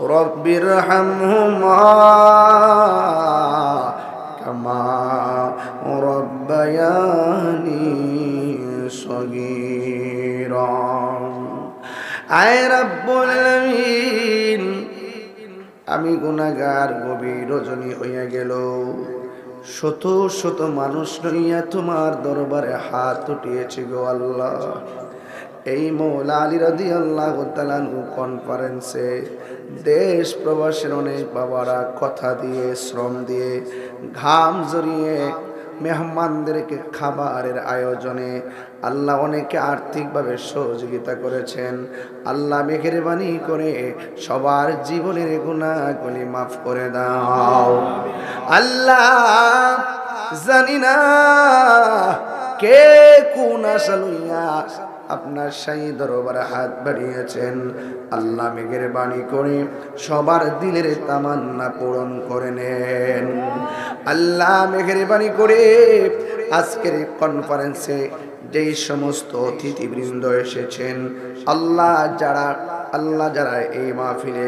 رب ارحمهما كما ربياني صغيرا আয় রব্বুল আলামিন আমি গুনাগার গভীর রজনী হইয়া গেল শত শত মানুষ লইয়া তোমার দরবারে হাত উঠিয়েছি গো আল্লাহ এই মৌলা আলী রাদি আল্লাহ কনফারেন্সে দেশ প্রবাসের অনেক বাবারা কথা দিয়ে, শ্রম দিয়ে, ঘাম জড়িয়ে মেহমানদেরকে খাবারের আয়োজনে আল্লাহ অনেকে আর্থিকভাবে সহযোগিতা করেছেন। আল্লাহ মেহেরবানি করে সবার জীবনের গুণাগুলি মাফ করে দাও। আল্লাহ জানি না কে কোন আশা লইয়া আপনার সাই দরবারে হাত বাড়িয়েছেন। আল্লাহ মেঘের বাণী করে সবার দিলের তামান্না পূরণ করে নেন। আল্লাহ মেঘের বাণী করে আজকের কনফারেন্সে যেই সমস্ত অতিথিবৃন্দ এসেছেন, আল্লাহ যারা আল্লাহ যারা এই মাহফিলে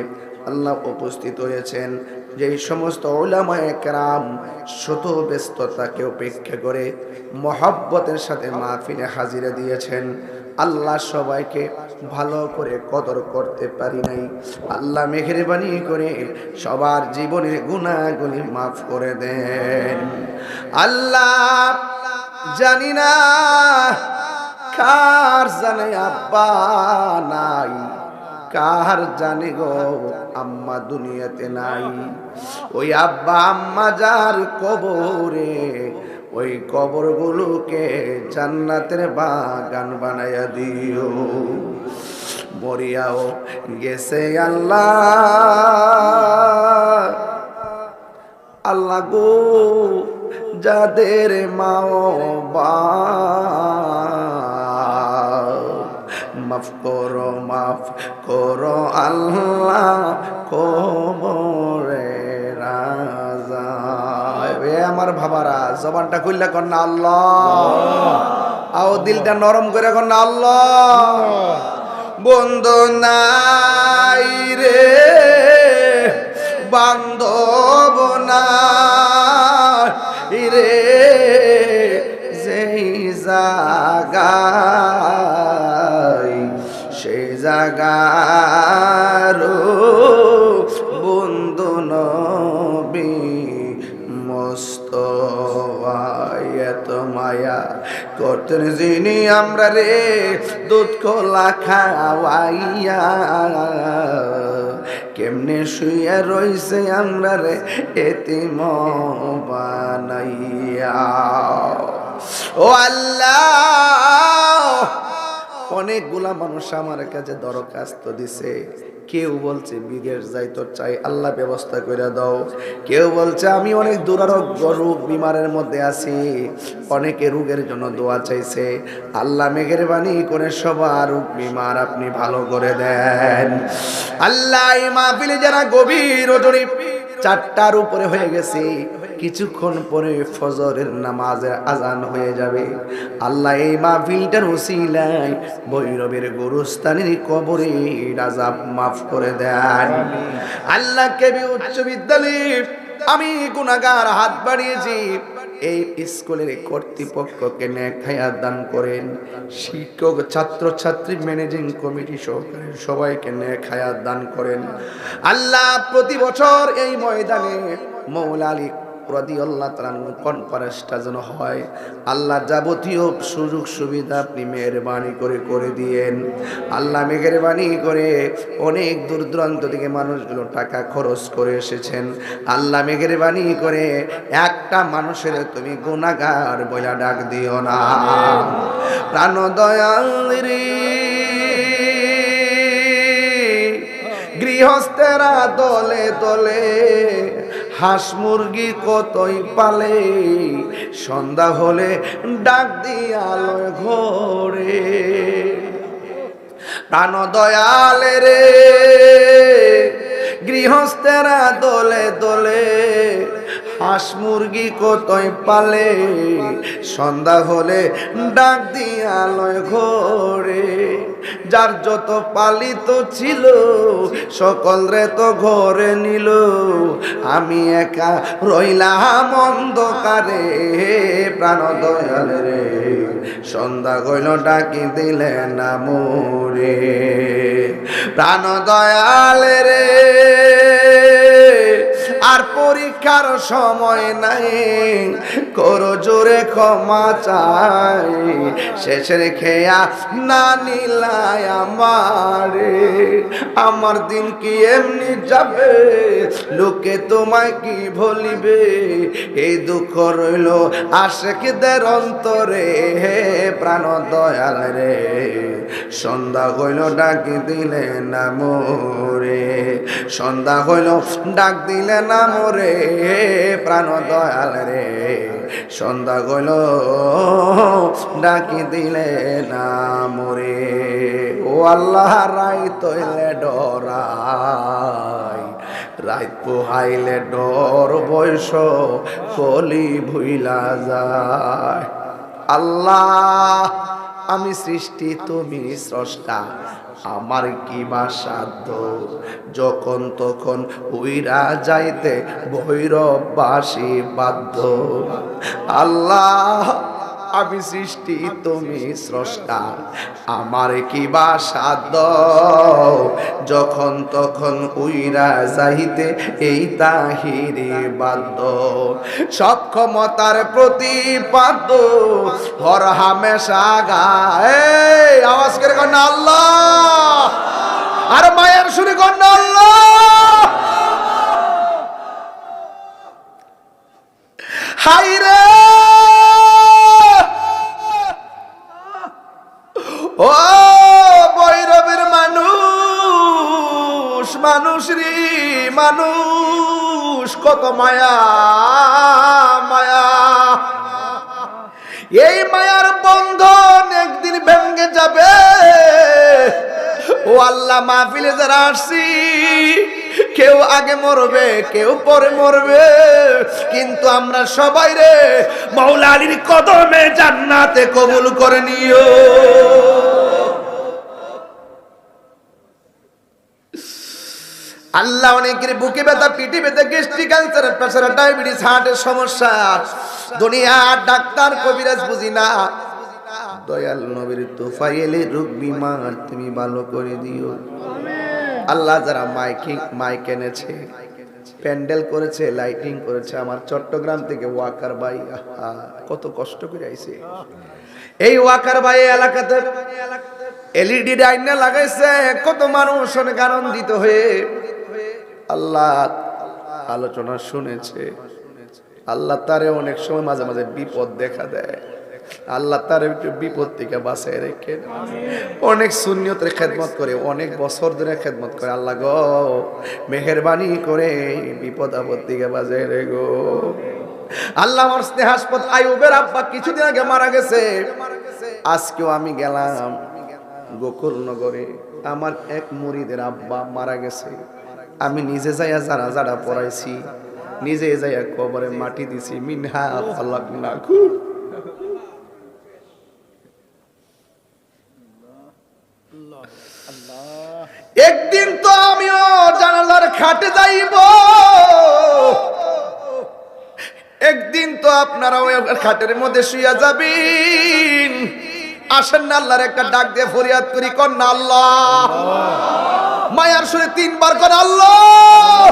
আল্লাহ উপস্থিত হয়েছেন, যেই সমস্ত ওলামায় কেরাম শত ব্যস্ততাকে উপেক্ষা করে মহব্বতের সাথে মাহফিলে হাজিরা দিয়েছেন আল্লাহ সবাইকে ভালো করে কদর করতে পারি নাই। আল্লাহ মেহরবানি করে সবার জীবনের গুণাগুলি মাফ করে দেন। আল্লাহ জানি না কার জানে আব্বা নাই, কার জানে গো আম্মা দুনিয়াতে নাই। ওই আব্বা আম্মা যার কবরে ওই কবরগুলোকে জান্নাতের বাগান বানাইয়া দিও। মরিয়াও গেছে আল্লাহ। আল্লাহ গো, যাদের মাও মাফ করো মাফ করো, আল্লাহ কবরে আমার ভাবারা, জবানটা খুললে কর না, আল্লাহ। আও দিলটা নরম করে কর না, আল্লাহ। বন্ধু নাই রে, বান্ধব নাই রে, যেই জাগায়, সেই জাগার যিনি আমরা রে, দুধ কলা খাওয়াইয়া। কেমনে শুয়ে রইছে আমরা রে, এতিম বানাইয়া। ও আল্লাহ অনেকগুলা মানুষ আমার কাছে দরখাস্ত দিছে। কেউ বলছে, বিদেশ যাইতো চাই আল্লাহ ব্যবস্থা করে দাও। কেউ বলছে, আমি অনেক দুরারোগ্য রোগ বিমারের মধ্যে আছি। অনেকে রোগের জন্য দোয়া চাইছে। আল্লাহ মেঘের বাণী করে সবার রোগ বিমার আপনি ভালো করে দেন। আল্লাহ মাহফিলে যারা গভীর চারটার উপরে হয়ে গেছে। কিছুক্ষণ পরে ফজরের নামাজের আজান হয়ে যাবে। আল্লাহ এই মাহফিলটার ওসিলায় ভৈরবের গরুস্থানের কবরে রাজাব মাফ করে দেন। আল্লাহ কেবি উচ্চ বিদ্যালয়ে আমি গুণাগার হাত বাড়িয়েছি। এই স্কুলের কর্তৃপক্ষকে ন্যাখায়া দান করেন। শিক্ষক ছাত্র ছাত্রী ম্যানেজিং কমিটি সহকারে সবাইকে ন্যাখায়া দান করেন। আল্লাহ প্রতি বছর এই ময়দানে মৌলা প্রতি আল্লাহ তালার কনফারেন্সটা যেন হয়? আল্লাহ যাবতীয় সুযোগ সুবিধা আপনি মেহরবানি করে করে দিয়েন। আল্লাহ মেহরবানি করে অনেক দূর দূরান্ত থেকে মানুষগুলো টাকা খরচ করে এসেছেন। আল্লাহ মেহরবানি করে একটা মানুষের তুমি গুণাগার বইলা ডাক দিও না। প্রাণ দয়াল গৃহস্থেরা দলে দলে হাঁস মুরগি কতই পালে? সন্ধ্যা হলে ডাক দিয়ালয় ঘরে। প্রাণ দয়ালে রে, গৃহস্থেরা দলে দলে হাঁস মুরগি কতই পালে? সন্ধ্যা হলে ডাক দিয়ালয় ঘরে। যার যত পালিত ছিল, সকল রে তো ঘরে নিল। আমি একা রইলাম অন্ধকারে, প্রাণ দয়াল রে। সন্ধ্যা গইল ডাকি দিলে না মোরে। প্রাণ দয়াল রে। আর পরীক্ষার সময় নাই। করো জোরে ক্ষমা চাই। শেষের খেয়া না নিলাই আমারে। আমার দিন কি এমনি যাবে? লোকে তোমায় কি ভুলিবে? এই দুঃখ রইল আশেকদের অন্তরে। হে প্রাণ দয়াল রে, সন্ধ্যা হইল ডাকি দিলে না মোরে। সন্ধ্যা হইল ডাক দিলে না মোরে প্রাণ দয়াল রে। সন্ধ্যা হইল ডাকি দিলে না মোরে ও আল্লাহ রাই তৈলে ডরাই। রাত পোহাইলে ডর বয়স, কলি ভুইলা যায়। আল্লাহ, আমি সৃষ্টি, তুমি স্রষ্টা। আমার কি বা সাধ্য? যখন তখন উইরা যাইতে ভৈরব বাসি বাধ্য। আল্লাহ আমি সৃষ্টি, তুমি স্রষ্টা। আমার কি বা সাধ্য? যখন তখন উইরা যাইতে এই তাহিরে বাধ্য। সব ক্ষমতার প্রতিপাদ্য হর হামেশা গায়। আওয়াজ করে কন্যা আল্লাহ! আর মায়ের শুনে কন্যা আল্লাহ! হাই রে মানুষ, কত মায়া মায়া। এই মায়ার বন্ধন একদিন ভেঙে যাবে। ও আল্লাহ, মাহফিলে যারা আসছি, কেউ আগে মরবে, কেউ পরে মরবে। কিন্তু আমরা সবাই রে মৌলা আলীর কদমে জান্নাতে কবুল করে নিও। আল্লাহ অনেকের বুকে ব্যথা, পিঠে ব্যথা গ্যাস্ট্রিক ক্যান্সার প্রেসার, ডায়াবেটিস, হার্টের সমস্যা। দুনিয়া ডাক্তার কবিরাজ বুঝি না। দয়াল নবীর তোফাইলে রোগ বিমার তুমি ভালো করে দিও। আল্লাহ যারা মাইকিং, মাইক এনেছে, প্যান্ডেল করেছে, লাইটিং করেছে, আমার চট্টগ্রাম থেকে ওয়াকার ভাই কত কষ্ট করে আইছে। এই ওয়াকার ভাই এলাকাতে এলইডি ডাইনে লাগাইছে, কত মানুষ অনেক আনন্দিত হয়ে আল্লাহ আলোচনা শুনেছে। আল্লাহ তারে অনেক সময় মাঝে মাঝে বিপদ দেখা দেয়। আল্লাহ তার একটু বিপদ থেকে বাঁচায় রেখে অনেক শূন্যতের খেদমত করে, অনেক বছর ধরে খেদমত করে। আল্লাহ গো, মেহরবানি করে বিপদ আপদ থেকে বাঁচায় রে গো। আল্লাহ আমার স্নেহাস্পদ আয়ুবের আব্বা কিছুদিন আগে মারা গেছে। আজকেও আমি গেলাম গোকুলনগরে। আমার এক মুরিদের আব্বা মারা গেছে। আমি নিজে যাইয়া যারা যারা পড়াইছি, নিজে যাইয়া কবরে মাটি দিছি। মিনহা ফলাক নাকু একদিন তো আমিও জানালার খাটে যাইব। একদিন তো আপনারাও খাটের মধ্যে শুইয়া যাবেন। আসেন না আল্লাহর একটা ডাক দিয়ে ফরিয়াদ করি না আল্লাহ। মায়ার শুনে তিনবার কর আল্লাহ।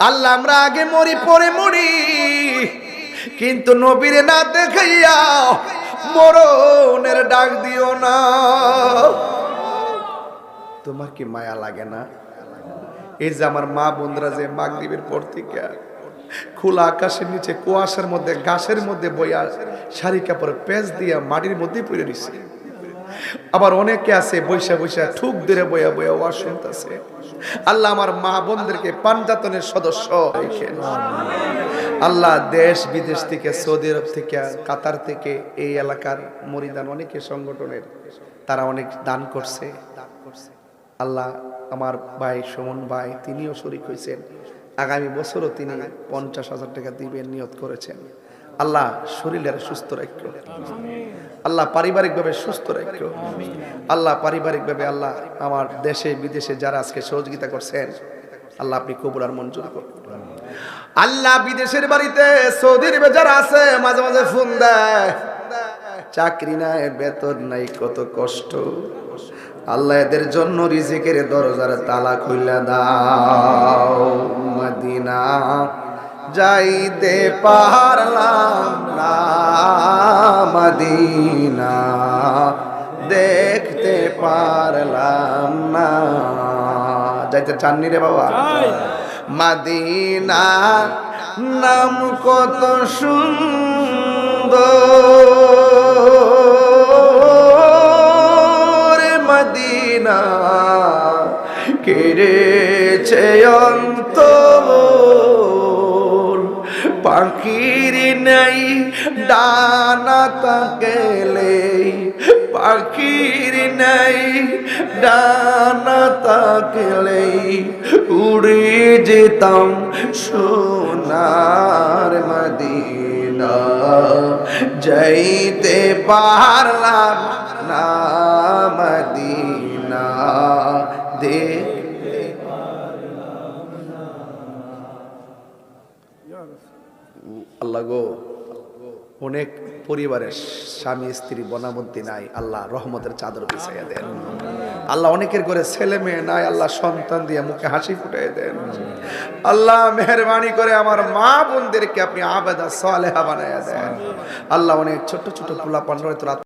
আল্লাহ আমরা আগে মরি, পরে মরি। কিন্তু নবীরে না দেখাইয়া মরণের ডাক দিও না। তোমার কি মায়া লাগে না? এই যে আমার মা বোনরা যে মাগরিবের পর থেকে খোলা আকাশের নিচে, কুয়াশার মধ্যে, ঘাসের মধ্যে বইয়া শাড়ি কাপড় পেঁচ দিয়া মাটির মধ্যে পড়ে রয়েছে আবার অনেকে আছে বৈশা বৈশা ঠুক ধরে বয়া বয়া ওয়াজ শুনতেছে। আল্লাহ আমার মা বোনদেরকে পাঞ্জাতনের সদস্য আল্লাহ দেশ বিদেশ থেকে, সৌদি আরব থেকে, কাতার থেকে এই এলাকার মরিদান অনেকে সংগঠনের, তারা অনেক দান করছে। আল্লাহ আমার ভাই সুমন ভাই, তিনিও শরিক হয়েছেন। আগামী বছরও তিনি পঞ্চাশ হাজার টাকা দিবেন, নিয়ত করেছেন। আল্লাহ শরীরের সুস্থ রাখো। আল্লাহ পারিবারিকভাবে সুস্থ রাখো। আল্লাহ পারিবারিকভাবে আল্লাহ আমার দেশে, বিদেশে যারা আজকে সহযোগিতা করছেন, আল্লাহ আপনি কবুল আর মঞ্জুর করুন। আল্লাহ বিদেশের বাড়িতে সৌদির যারা আছে, মাঝে মাঝে ফোন দেয়। চাকরি নাই, বেতন নাই, কত কষ্ট। আল্লাহ এদের জন্য রিজিকের দরজার তালা খুইলা দাও। মদিনা যাইতে পারলাম না মদিনা দেখতে পারলাম না। যাইতে চাননি রে বাবা? মাদিনা নাম কত সুন্দর। মদিনা কেড়েছে অন্তর। পাখির নেই ডানা তাকেলে পাখির নেই ডানা তাকেলে উড়ে যেতাম সোনার মদিনা। যাইতে পারলাম না। মদিনা, দেখতে আল্লাহ গো, অনেক পরিবারের স্বামী, স্ত্রী বনামন্তি নাই, আল্লাহ রহমতের চাদর বিছাইয়া দেন। আল্লাহ অনেকের করে ছেলে মেয়ে নাই, আল্লাহ সন্তান দিয়ে মুখে হাসি ফুটাই দেন। আল্লাহ মেহরবানি করে আমার মা বোনদেরকে আপনি আবেদা সালেহা বানাইয়া দেন। আল্লাহ অনেক ছোট ছোট পোলা পান্ডরে